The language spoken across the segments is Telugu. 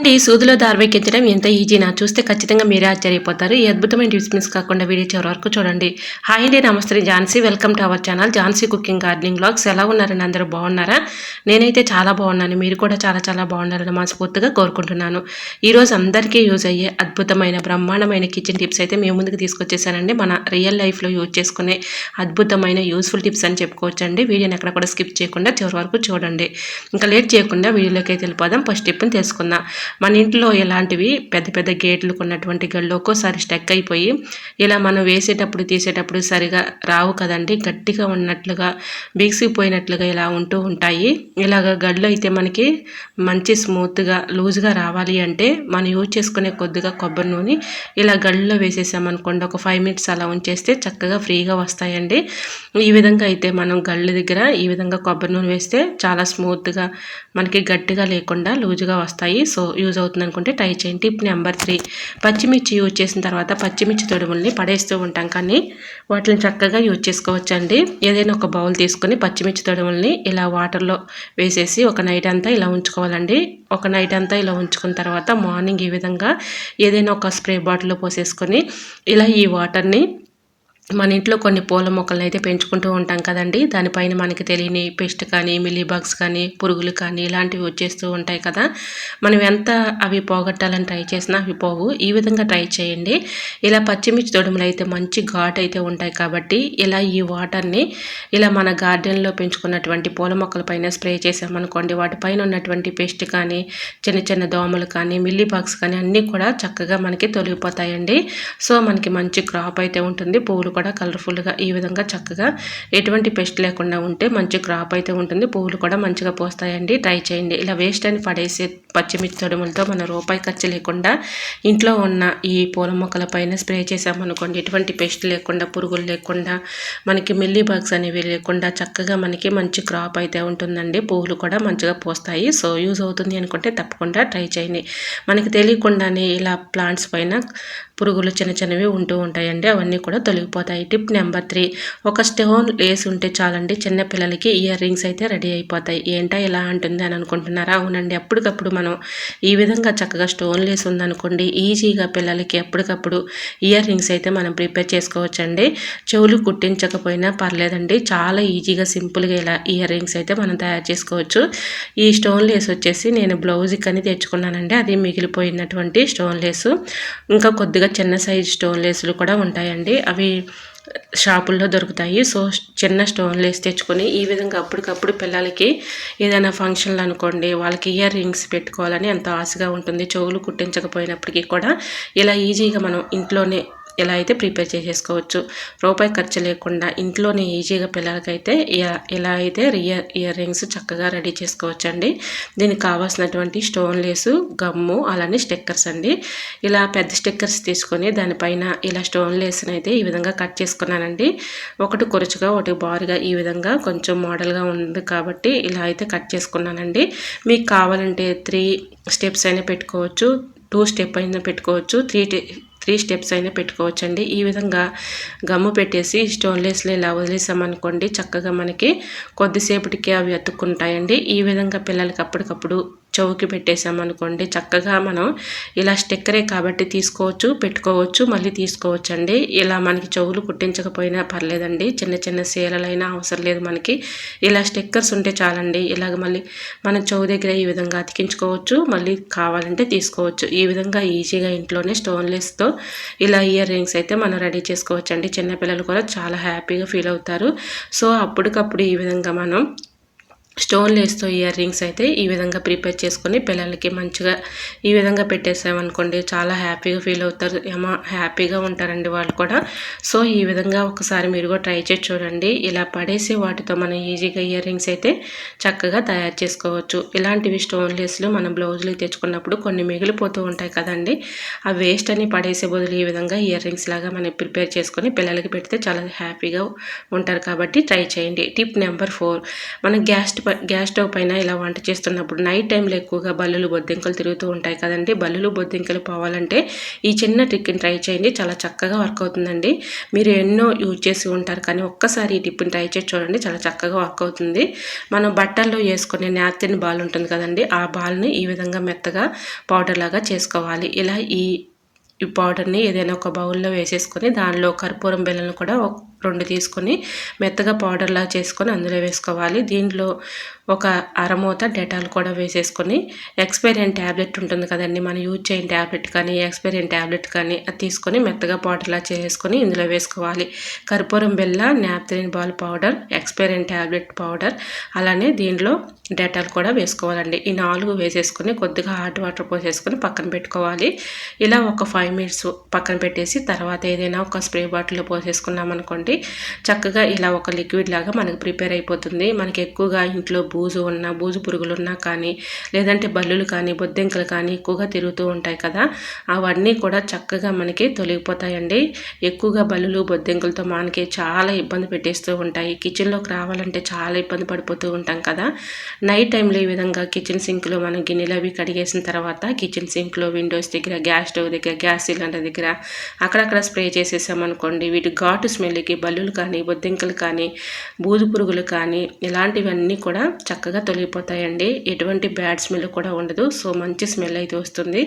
అండి సూదిలో దార్వెక్కించడం ఎంత ఈజీనా చూస్తే ఖచ్చితంగా మీరే ఆశ్చర్యపోతారు. ఈ అద్భుతమైన టిప్స్ మిస్ కాకుండా వీడియో చివరి వరకు చూడండి. హాయ్ అండి నమస్తే. Jhansi welcome to our channel. Jhansi cooking gardening blogs ఎలా ఉన్నారని అందరూ? బాగున్నారా? నేనైతే చాలా బాగున్నాను. మీరు కూడా చాలా చాలా బాగున్నారని మనస్ఫూర్తిగా కోరుకుంటున్నాను. ఈరోజు అందరికీ యూజ్ అయ్యే అద్భుతమైన బ్రహ్మాండమైన కిచెన్ టిప్స్ అయితే మేము ముందుకు తీసుకొచ్చేసానండి. మన రియల్ లైఫ్లో యూజ్ చేసుకునే అద్భుతమైన యూస్ఫుల్ టిప్స్ అని చెప్పుకోవచ్చండి. వీడియోని ఎక్కడ కూడా స్కిప్ చేయకుండా చివరి వరకు చూడండి. ఇంకా లేట్ చేయకుండా వీడియోలోకి అయితే వెళ్ళిపోదాం. ఫస్ట్ టిప్ని తెలుసుకుందాం. మన ఇంట్లో ఎలాంటివి పెద్ద పెద్ద గేట్లు ఉన్నటువంటి గళ్ళు ఒక్కోసారి స్టక్ అయిపోయి ఇలా మనం వేసేటప్పుడు తీసేటప్పుడు సరిగా రావు కదండి. గట్టిగా ఉన్నట్లుగా బీసిపోయినట్లుగా ఇలా ఉంటూ ఉంటాయి. ఇలాగ గళ్ళు అయితే మనకి మంచి స్మూత్గా లూజ్గా రావాలి అంటే మనం యూజ్ చేసుకునే కొద్దిగా కొబ్బరి నూనె ఇలా గళ్ళలో వేసేసామనుకోండి ఒక ఫైవ్ మినిట్స్ అలా ఉంచేస్తే చక్కగా ఫ్రీగా వస్తాయండి. ఈ విధంగా అయితే మనం గళ్ళు దగ్గర ఈ విధంగా కొబ్బరి నూనె వేస్తే చాలా స్మూత్గా మనకి గట్టిగా లేకుండా లూజుగా వస్తాయి. సో యూజ్ అవుతుంది అనుకుంటే ట్రై చేయండి. టిప్ నెంబర్ త్రీ పచ్చిమిర్చి యూజ్ చేసిన తర్వాత పచ్చిమిర్చి తొడుముల్ని పడేస్తూ ఉంటాం కానీ వాటిని చక్కగా యూజ్ చేసుకోవచ్చండి. ఏదైనా ఒక బౌల్ తీసుకొని పచ్చిమిర్చి తొడుముల్ని ఇలా వాటర్లో వేసేసి ఒక నైట్ అంతా ఇలా ఉంచుకోవాలండి. ఒక నైట్ అంతా ఇలా ఉంచుకున్న తర్వాత మార్నింగ్ ఈ విధంగా ఏదైనా ఒక స్ప్రే బాటిల్లో పోసేసుకొని ఇలా ఈ వాటర్ని మన ఇంట్లో కొన్ని పూల మొక్కలను అయితే పెంచుకుంటూ ఉంటాం కదండి. దానిపైన మనకి తెలియని పెస్ట్ కానీ మిల్లీబగ్స్ కానీ పురుగులు కానీ ఇలాంటివి వచ్చేస్తూ ఉంటాయి కదా. మనం ఎంత అవి పోగొట్టాలని ట్రై చేసినా అవి పోవు. ఈ విధంగా ట్రై చేయండి. ఇలా పచ్చిమిర్చి తొడుములు అయితే మంచి ఘాట్ అయితే ఉంటాయి కాబట్టి ఇలా ఈ వాటర్ని ఇలా మన గార్డెన్లో పెంచుకున్నటువంటి పూల మొక్కల పైన స్ప్రే చేసామనుకోండి. వాటిపైన ఉన్నటువంటి పెస్ట్ కానీ చిన్న చిన్న దోమలు కానీ మిల్లీబాగ్స్ కానీ అన్నీ కూడా చక్కగా మనకి తొలగిపోతాయండి. సో మనకి మంచి క్రాప్ అయితే ఉంటుంది. పువ్వులు కూడా కలర్ఫుల్గా ఈ విధంగా చక్కగా ఎటువంటి పెస్ట్ లేకుండా ఉంటే మంచి క్రాప్ అయితే ఉంటుంది. పువ్వులు కూడా మంచిగా పోస్తాయండి. ట్రై చేయండి. ఇలా వేస్ట్ అని పడేసే పచ్చిమిర్చి తొడుములతో మన రూపాయి ఖర్చు లేకుండా ఇంట్లో ఉన్న ఈ పూల మొక్కల పైన స్ప్రే చేసామనుకోండి ఎటువంటి పెస్ట్ లేకుండా పురుగులు లేకుండా మనకి మిల్లీ బగ్స్ అనేవి లేకుండా చక్కగా మనకి మంచి క్రాప్ అయితే ఉంటుందండి. పువ్వులు కూడా మంచిగా పోస్తాయి. సో యూజ్ అవుతుంది అనుకుంటే తప్పకుండా ట్రై చేయండి. మనకి తెలియకుండానే ఇలా ప్లాంట్స్ పైన పురుగులు చిన్న చిన్నవి ఉంటూ ఉంటాయండి. అవన్నీ కూడా తొలగిపోతాయి. టిప్ నెంబర్ త్రీ ఒక స్టోన్ లేస్ ఉంటే చాలండి. చిన్న పిల్లలకి ఇయర్ రింగ్స్ అయితే రెడీ అయిపోతాయి. ఏంటా ఇలా అంటుంది అని అనుకుంటున్నారా? అవునండి. అప్పటికప్పుడు మనం ఈ విధంగా చక్కగా స్టోన్ లేస్ ఉందనుకోండి ఈజీగా పిల్లలకి ఎప్పటికప్పుడు ఇయర్ రింగ్స్ అయితే మనం ప్రిపేర్ చేసుకోవచ్చండి. చెవులు కుట్టించకపోయినా పర్లేదండి. చాలా ఈజీగా సింపుల్గా ఇలా ఇయర్ రింగ్స్ అయితే మనం తయారు చేసుకోవచ్చు. ఈ స్టోన్ లేస్ వచ్చేసి నేను బ్లౌజ్కి అని తెచ్చుకున్నానండి. అది మిగిలిపోయినటువంటి స్టోన్ లేసు ఇంకా కొద్దిగా చిన్న సైజ్ స్టోన్ లేసులు కూడా ఉంటాయండి. అవి షాపుల్లో దొరుకుతాయి. సో చిన్న స్టోన్ లేస్ తెచ్చుకొని ఈ విధంగా అప్పటికప్పుడు పిల్లలకి ఏదైనా ఫంక్షన్లు అనుకోండి వాళ్ళకి ఇయర్ రింగ్స్ పెట్టుకోవాలని ఎంతో ఆశగా ఉంటుంది. చెవులు కుట్టించకపోయినప్పటికీ కూడా ఇలా ఈజీగా మనం ఇంట్లోనే ఎలా అయితే ప్రిపేర్ చేసేసుకోవచ్చు. రూపాయి ఖర్చు లేకుండా ఇంట్లోనే ఈజీగా పిల్లలకైతే ఎలా అయితే ఇయర్ ఇయర్ రింగ్స్ చక్కగా రెడీ చేసుకోవచ్చు అండి దీనికి కావాల్సినటువంటి స్టోన్ లేసు గమ్ము అలానే స్టిక్కర్స్ అండి. ఇలా పెద్ద స్టిక్కర్స్ తీసుకొని దానిపైన ఇలా స్టోన్ లేస్ని అయితే ఈ విధంగా కట్ చేసుకున్నానండి. ఒకటి కొరచుగా ఒకటి బారుగా ఈ విధంగా కొంచెం మోడల్గా ఉంది కాబట్టి ఇలా అయితే కట్ చేసుకున్నానండి. మీకు కావాలంటే త్రీ స్టెప్స్ అయినా పెట్టుకోవచ్చు టూ స్టెప్ అయినా పెట్టుకోవచ్చు త్రీ త్రీ స్టెప్స్ అయినా పెట్టుకోవచ్చండి. ఈ విధంగా గమ్ము పెట్టేసి స్టోన్లెస్లో ఇలా వదిలేసామనుకోండి చక్కగా మనకి కొద్దిసేపటికి అవి అతుక్కుంటాయండి. ఈ విధంగా పిల్లలకి అప్పటికప్పుడు చౌకి పెట్టేసామనుకోండి చక్కగా మనం ఇలా స్టిక్కరే కాబట్టి తీసుకోవచ్చు పెట్టుకోవచ్చు మళ్ళీ తీసుకోవచ్చు అండి ఇలా మనకి చెవులు కుట్టించకపోయినా పర్లేదండి. చిన్న చిన్న సీలలైనా అవసరం లేదు మనకి. ఇలా స్టిక్కర్స్ ఉంటే చాలండి. ఇలాగ మళ్ళీ మనం చెవు దగ్గర ఈ విధంగా అతికించుకోవచ్చు మళ్ళీ కావాలంటే తీసుకోవచ్చు. ఈ విధంగా ఈజీగా ఇంట్లోనే స్టోన్లెస్తో ఇలా ఇయర్ రింగ్స్ అయితే మనం రెడీ చేసుకోవచ్చు అండి చిన్నపిల్లలు కూడా చాలా హ్యాపీగా ఫీల్ అవుతారు. సో అప్పటికప్పుడు ఈ విధంగా మనం స్టోన్ లేస్తో ఇయర్ రింగ్స్ అయితే ఈ విధంగా ప్రిపేర్ చేసుకొని పిల్లలకి మంచిగా ఈ విధంగా పెట్టేసామనుకోండి చాలా హ్యాపీగా ఫీల్ అవుతారు. ఏమో హ్యాపీగా ఉంటారండి వాళ్ళు కూడా. సో ఈ విధంగా ఒకసారి మీరు కూడా ట్రై చేసి చూడండి. ఇలా పడేసి వాటితో మనం ఈజీగా ఇయర్ రింగ్స్ అయితే చక్కగా తయారు చేసుకోవచ్చు. ఇలాంటివి స్టోన్ లేస్లు మనం బ్లౌజులు తెచ్చుకున్నప్పుడు కొన్ని మిగిలిపోతూ ఉంటాయి కదండి. ఆ వేస్ట్ అని పడేసే బదులు ఈ విధంగా ఇయర్ రింగ్స్ లాగా మనం ప్రిపేర్ చేసుకొని పిల్లలకి పెడితే చాలా హ్యాపీగా ఉంటారు కాబట్టి ట్రై చేయండి. Tip number four. మనం గ్యాస్ గ్యాస్ స్టవ్ పైన ఇలా వంట చేస్తున్నప్పుడు నైట్ టైంలో ఎక్కువగా బల్లులు బొద్దింకలు తిరుగుతూ ఉంటాయి కదండి. బల్లులు బొద్దింకలు పోవాలంటే ఈ చిన్న ట్రిక్ని ట్రై చేయండి. చాలా చక్కగా వర్క్ అవుతుందండి. మీరు ఎన్నో యూజ్ చేసి ఉంటారు కానీ ఒక్కసారి ఈ టిప్ని ట్రై చేసి చూడండి చాలా చక్కగా వర్క్ అవుతుంది. మనం బట్టల్లో వేసుకునే నాప్తిన్ బాల్ ఉంటుంది కదండి. ఆ బాల్ని ఈ విధంగా మెత్తగా పౌడర్ లాగా చేసుకోవాలి. ఇలా ఈ ఈ పౌడర్ని ఏదైనా ఒక బౌల్లో వేసేసుకొని దానిలో కర్పూరం బెల్లను కూడా రెండు తీసుకొని మెత్తగా పౌడర్లా చేసుకొని అందులో వేసుకోవాలి. దీంట్లో ఒక అరమూత డెటాల్ కూడా వేసేసుకొని ఎక్స్పైరియన్ ట్యాబ్లెట్ ఉంటుంది కదండి మనం యూజ్ చేయని ట్యాబ్లెట్ కానీ ఎక్స్పైరియన్ ట్యాబ్లెట్ కానీ అది తీసుకొని మెత్తగా పౌడర్లా చేసుకొని ఇందులో వేసుకోవాలి. కర్పూరం బెల్ల నాప్థలిన్ బాల్ పౌడర్ ఎక్స్పైరియన్ ట్యాబ్లెట్ పౌడర్ అలానే దీనిలో డెటాల్ కూడా వేసుకోవాలండి. ఈ నాలుగు వేసేసుకొని కొద్దిగా హాట్ వాటర్ పోసేసుకొని పక్కన పెట్టుకోవాలి. ఇలా ఒక ఫైవ్ మినిట్స్ పక్కన పెట్టేసి తర్వాత ఏదైనా ఒక స్ప్రే బాటిల్లో పోసేసుకున్నాం అనుకోండి చక్కగా ఇలా ఒక లిక్విడ్ లాగా మనకు ప్రిపేర్ అయిపోతుంది. మనకి ఎక్కువగా ఇంట్లో బూజు ఉన్న బూజు పురుగులు ఉన్నా కానీ లేదంటే బల్లులు కానీ బొద్దెంకలు కానీ ఎక్కువగా తిరుగుతూ ఉంటాయి కదా. అవన్నీ కూడా చక్కగా మనకి తొలగిపోతాయండి. ఎక్కువగా బల్లులు బొద్దింకలతో మనకి చాలా ఇబ్బంది పెట్టేస్తూ ఉంటాయి. కిచెన్లోకి రావాలంటే చాలా ఇబ్బంది పడిపోతూ ఉంటాం కదా. నైట్ టైంలో ఈ విధంగా కిచెన్ సింక్లో మనం గిన్నెలు అవి కడిగేసిన తర్వాత కిచెన్ సింక్లో విండోస్ దగ్గర గ్యాస్ స్టవ్ దగ్గర గ్యాస్ సిలిండర్ దగ్గర అక్కడక్కడ స్ప్రే చేసేసామనుకోండి వీటి ఘాటు స్మెల్కి బల్లులు కానీ బొద్దింకలు కానీ బూజు పురుగులు కానీ ఇలాంటివన్నీ కూడా చక్కగా తొలగిపోతాయండి. ఎటువంటి బ్యాడ్ స్మెల్ కూడా ఉండదు. సో మంచి స్మెల్ అయితే వస్తుంది.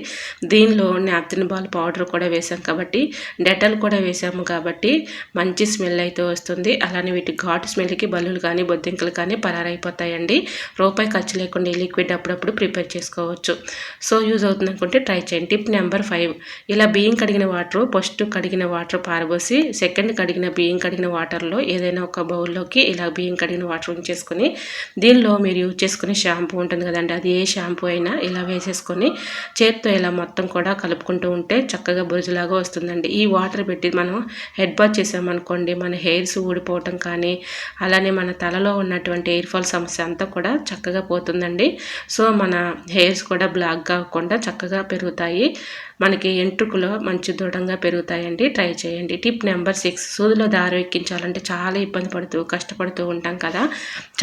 దీనిలో నాప్తిన్ బాల్ పౌడర్ కూడా వేసాం కాబట్టి డెటల్ కూడా వేసాము కాబట్టి మంచి స్మెల్ అయితే వస్తుంది. అలానే వీటి ఘాటు స్మెల్కి బల్లులు కానీ బొద్దింకలు కానీ పరారైపోతాయండి. రూపాయి ఖర్చు లేకుండా ఈ లిక్విడ్ అప్పుడప్పుడు ప్రిపేర్ చేసుకోవచ్చు. సో యూజ్ అవుతుంది అనుకుంటే ట్రై చేయండి. టిప్ నెంబర్ ఫైవ్ ఇలా బియ్యం కడిగిన వాటర్ ఫస్ట్ కడిగిన వాటర్ పారబోసి సెకండ్ కడిగిన బియ్యం కడిగిన వాటర్లో ఏదైనా ఒక బౌల్లోకి ఇలా బియ్యం కడిగిన వాటర్ ఉంచేసుకొని దీనిలో మీరు యూజ్ చేసుకునే షాంపూ ఉంటుంది కదండి అది ఏ షాంపూ అయినా ఇలా వేసేసుకొని చేత్తో ఇలా మొత్తం కూడా కలుపుకుంటూ ఉంటే చక్కగా బురుజులాగా వస్తుందండి. ఈ వాటర్ పెట్టి మనం హెడ్ బాత్ చేసామనుకోండి మన హెయిర్స్ ఊడిపోవటం కానీ అలానే మన తలలో ఉన్నటువంటి ఎయిర్ ఫాల్ సమస్య అంతా కూడా చక్కగా పోతుందండి. సో మన హెయిర్స్ కూడా బ్లాక్ కాకుండా చక్కగా పెరుగుతాయి. మనకి ఎంట్రుకులు మంచి దృఢంగా పెరుగుతాయండి. ట్రై చేయండి. Tip number six. సూదిలో దారి ఎక్కించాలంటే చాలా ఇబ్బంది పడుతూ కష్టపడుతూ ఉంటాం కదా.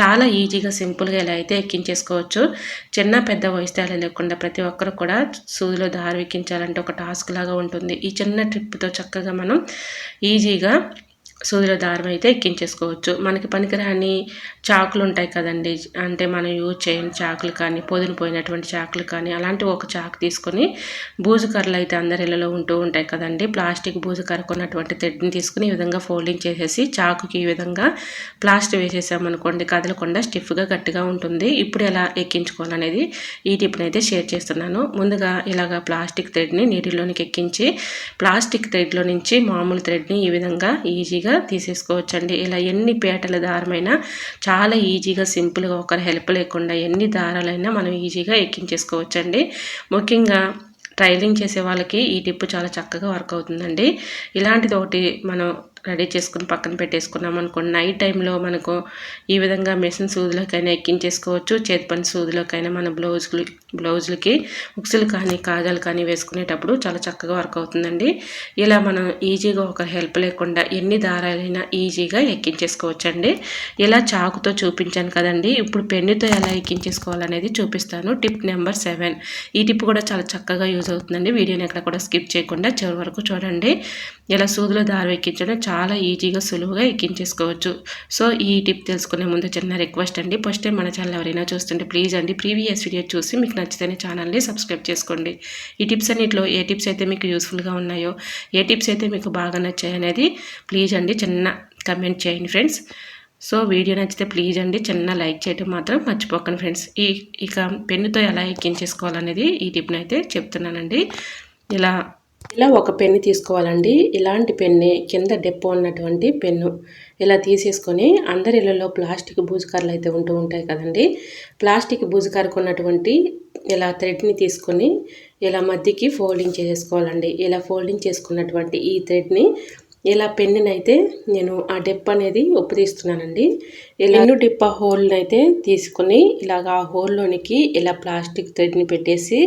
చాలా ఈజీగా సింపుల్గా ఎలా అయితే ఎక్కించేసుకోవచ్చు. చిన్న పెద్ద వయసు తేడా లేకుండా ప్రతి ఒక్కరు కూడా సూదిలో దారి ఎక్కించాలంటే ఒక టాస్క్ లాగా ఉంటుంది. ఈ చిన్న ట్రిప్తో చక్కగా మనం ఈజీగా సూదిలో దారం అయితే ఎక్కించేసుకోవచ్చు. మనకి పనికిరాని చాకులు ఉంటాయి కదండి. అంటే మనం యూజ్ చేయని చాకులు కానీ పొదిని పోయినటువంటి చాకులు కానీ అలాంటి ఒక చాకు తీసుకొని బూజు కర్రలు అయితే అందరి ఇళ్ళలో ఉంటూ ఉంటాయి కదండి. ప్లాస్టిక్ బూజు కర్ర కొన్నటువంటి తెడ్ని తీసుకుని ఈ విధంగా ఫోల్డింగ్ చేసేసి చాకుకి ఈ విధంగా ప్లాస్టిక్ వేసేసామనుకోండి కదలకుండా స్టిఫ్గా గట్టిగా ఉంటుంది. ఇప్పుడు ఎలా ఎక్కించుకోవాలనేది ఈ టిప్ని అయితే షేర్ చేస్తున్నాను. ముందుగా ఇలాగ ప్లాస్టిక్ థ్రెడ్ని నీటిలోనికి ఎక్కించి ప్లాస్టిక్ థ్రెడ్లో నుంచి మామూలు థ్రెడ్ని ఈ విధంగా ఈజీగా ఈజీగా తీసేసుకోవచ్చండి. ఇలా ఎన్ని పేటల దారమైనా చాలా ఈజీగా సింపుల్గా ఒకరి హెల్ప్ లేకుండా ఎన్ని దారాలైనా మనం ఈజీగా ఎక్కించేసుకోవచ్చండి. ముఖ్యంగా ట్రైలింగ్ చేసే వాళ్ళకి ఈ టిప్పు చాలా చక్కగా వర్క్ అవుతుందండి. ఇలాంటిది ఒకటి మనం రెడీ చేసుకుని పక్కన పెట్టేసుకున్నాం అనుకోండి నైట్ టైంలో మనకు ఈ విధంగా మెషిన్ సూదులకైనా ఎక్కించేసుకోవచ్చు. చేతి పని సూదులకైనా మన బ్లౌజులు బ్లౌజులకి ఉక్సులు కానీ కాజాలు కానీ వేసుకునేటప్పుడు చాలా చక్కగా వర్క్ అవుతుందండి. ఇలా మనం ఈజీగా ఒక హెల్ప్ లేకుండా ఎన్ని దారాలైనా ఈజీగా ఎక్కించేసుకోవచ్చండి. ఇలా చాకుతో చూపించాను కదండి ఇప్పుడు పెన్నుతో ఎలా ఎక్కించేసుకోవాలనేది చూపిస్తాను. టిప్ నెంబర్ సెవెన్ ఈ టిప్ కూడా చాలా చక్కగా యూజ్ అవుతుందండి. వీడియోని ఎక్కడ కూడా స్కిప్ చేయకుండా చివరి వరకు చూడండి. ఇలా సూదులో దారం ఎక్కించడం చాలా ఈజీగా సులువుగా ఎక్కించేసుకోవచ్చు. సో ఈ టిప్ తెలుసుకునే ముందు చిన్న రిక్వెస్ట్ అండి. ఫస్ట్ టైం మన ఛానల్ ఎవరైనా చూస్తుంటే ప్లీజ్ అండి ప్రీవియస్ వీడియో చూసి మీకు నచ్చితేనే ఛానల్ని సబ్స్క్రైబ్ చేసుకోండి. ఈ టిప్స్ అన్నింటిలో ఏ టిప్స్ అయితే మీకు యూస్ఫుల్గా ఉన్నాయో ఏ టిప్స్ అయితే మీకు బాగా నచ్చాయి అనేది ప్లీజ్ అండి చిన్న కమెంట్ చేయండి ఫ్రెండ్స్. సో వీడియో నచ్చితే ప్లీజ్ అండి చిన్న లైక్ చేయడం మాత్రం మర్చిపోకండి ఫ్రెండ్స్. ఈ ఇక పెన్నుతో ఎలా ఎక్కించేసుకోవాలనేది ఈ టిప్ని అయితే చెప్తున్నానండి. ఇలా ఇలా ఒక పెన్ను తీసుకోవాలండి. ఇలాంటి పెన్నే కింద డెప్పో ఉన్నటువంటి పెన్ను. ఇలా తీసేసుకొని అందరి ఇళ్ళలో ప్లాస్టిక్ బూజుకారలు అయితే ఉంటూ ఉంటాయి కదండి. ప్లాస్టిక్ బూజుకారకు ఉన్నటువంటి ఇలా థ్రెడ్ని తీసుకొని ఇలా మధ్యకి ఫోల్డింగ్ చేసుకోవాలండి ఇలా ఫోల్డింగ్ చేసుకున్నటువంటి ఈ థ్రెడ్ని ఇలా పెన్నునైతే నేను ఆ డెప్ అనేది ఉప్పు తీస్తున్నానండి ఇలా డిప్ప హోల్ని అయితే తీసుకుని ఇలాగ ఆ హోల్లోనికి ఇలా ప్లాస్టిక్ థ్రెడ్ని పెట్టేసి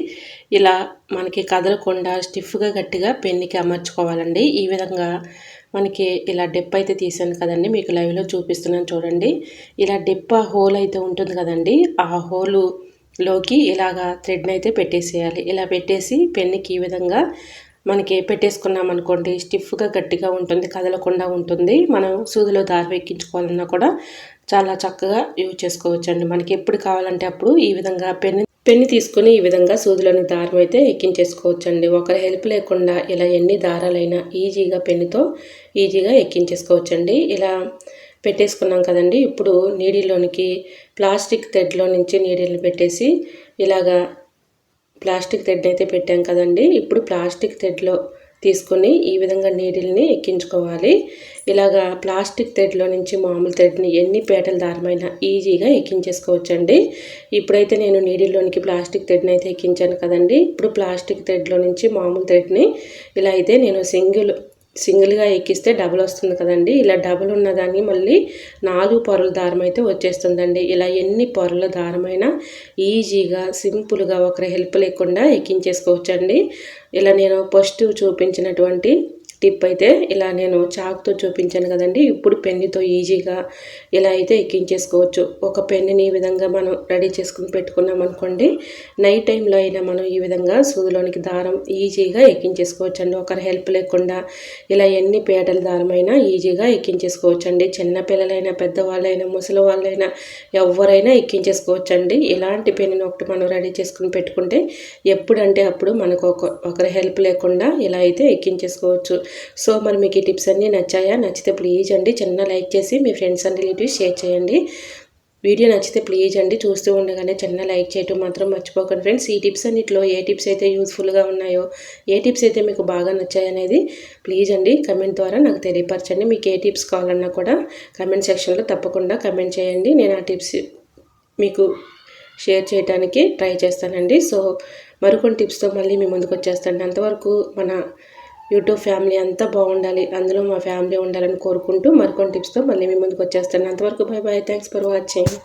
ఇలా మనకి కదలకుండా స్టిఫ్గా గట్టిగా పెన్నుకి అమర్చుకోవాలండి. ఈ విధంగా మనకి ఇలా డెప్ అయితే తీసాను కదండి. మీకు లైవ్లో చూపిస్తున్నాను చూడండి. ఇలా డెప్ హోల్ అయితే ఉంటుంది కదండి. ఆ హోలు లోకి ఇలాగా థ్రెడ్ని అయితే పెట్టేసేయాలి. ఇలా పెట్టేసి పెన్నుకి ఈ విధంగా మనకి పెట్టేసుకున్నాం అనుకోండి స్టిఫ్గా గట్టిగా ఉంటుంది కదలకుండా ఉంటుంది. మనం సూదిలో దారి ఎక్కించుకోవాలన్నా కూడా చాలా చక్కగా యూజ్ చేసుకోవచ్చు అండి మనకి ఎప్పుడు కావాలంటే అప్పుడు ఈ విధంగా పెన్ పెన్ను తీసుకొని ఈ విధంగా సూదులోని దారం అయితే ఎక్కించేసుకోవచ్చు అండి ఒకరి హెల్ప్ లేకుండా ఇలా ఎన్ని దారాలైనా ఈజీగా పెన్నుతో ఈజీగా ఎక్కించేసుకోవచ్చండి. ఇలా పెట్టేసుకున్నాం కదండి. ఇప్పుడు నీడిలోనికి ప్లాస్టిక్ థ్రెడ్లో నుంచి నీడిల్ని పెట్టేసి ఇలాగా ప్లాస్టిక్ థ్రెడ్ అయితే పెట్టాం కదండి. ఇప్పుడు ప్లాస్టిక్ థ్రెడ్లో తీసుకొని ఈ విధంగా నీడిల్ని ఎక్కించుకోవాలి. ఇలాగా ప్లాస్టిక్ థ్రెడ్లో నుంచి మామూలు థ్రెడ్ని ఎన్ని పేటల దారమైనా ఈజీగా ఎక్కించేసుకోవచ్చండి. ఇప్పుడైతే నేను నీడిల్లోనికి ప్లాస్టిక్ థ్రెడ్ని అయితే ఎక్కించాను కదండి. ఇప్పుడు ప్లాస్టిక్ థ్రెడ్లో నుంచి మామూలు థ్రెడ్ని ఇలా అయితే నేను సింగిల్ సింగిల్గా ఎక్కిస్తే డబుల్ వస్తుంది కదండి. ఇలా డబుల్ ఉన్నదాన్ని మళ్ళీ నాలుగు పొరల దారం అయితే వచ్చేస్తుందండి. ఇలా ఎన్ని పొరల దారమైనా ఈజీగా సింపుల్గా ఒకరి హెల్ప్ లేకుండా ఎక్కించేసుకోవచ్చండి. ఇలా నేను ఫస్ట్ చూపించినటువంటి టిప్ అయితే ఇలా నేను చాకుతో చూపించాను కదండి. ఇప్పుడు పెన్నుతో ఈజీగా ఇలా అయితే ఎక్కించేసుకోవచ్చు. ఒక పెన్నుని ఈ విధంగా మనం రెడీ చేసుకుని పెట్టుకున్నాం అనుకోండి నైట్ టైంలో అయినా మనం ఈ విధంగా సూదిలోనికి దారం ఈజీగా ఎక్కించేసుకోవచ్చు అండి ఒకరి హెల్ప్ లేకుండా ఇలా ఎన్ని పేటల దారమైనా ఈజీగా ఎక్కించేసుకోవచ్చు అండి చిన్న పిల్లలైనా పెద్దవాళ్ళైనా ముసలి వాళ్ళైనా ఎవరైనా ఎక్కించేసుకోవచ్చు అండి ఇలాంటి పెన్నుని ఒకటి మనం రెడీ చేసుకుని పెట్టుకుంటే ఎప్పుడంటే అప్పుడు మనకు ఒక ఒకరి హెల్ప్ లేకుండా ఇలా అయితే ఎక్కించేసుకోవచ్చు. సో మరి మీకు ఈ టిప్స్ అన్నీ నచ్చాయా? నచ్చితే ప్లీజ్ అండి. చిన్న లైక్ చేసి మీ ఫ్రెండ్స్ అండ్ రిలేటివ్స్ షేర్ చేయండి. వీడియో నచ్చితే ప్లీజ్ అండి. చూస్తూ ఉండగానే చిన్న లైక్ చేయటం మాత్రం మర్చిపోకండి ఫ్రెండ్స్. ఈ టిప్స్ అన్నింటిలో ఏ టిప్స్ అయితే యూస్ఫుల్గా ఉన్నాయో ఏ టిప్స్ అయితే మీకు బాగా నచ్చాయనేది ప్లీజ్ అండి. కమెంట్ ద్వారా నాకు తెలియపరచండి. మీకు ఏ టిప్స్ కావాలన్నా కూడా కమెంట్ సెక్షన్లో తప్పకుండా కమెంట్ చేయండి. నేను ఆ టిప్స్ మీకు షేర్ చేయడానికి ట్రై చేస్తానండి. సో మరికొన్ని టిప్స్తో మళ్ళీ మీ ముందుకు వచ్చేస్తాను. అంతవరకు మన యూట్యూబ్ ఫ్యామిలీ అంతా బాగుండాలి. అందులో మా ఫ్యామిలీ ఉండాలని కోరుకుంటూ మరికొన్ని టిప్స్తో మళ్ళీ మీ ముందుకు వచ్చేస్తాను అంతవరకు bye bye thanks for watching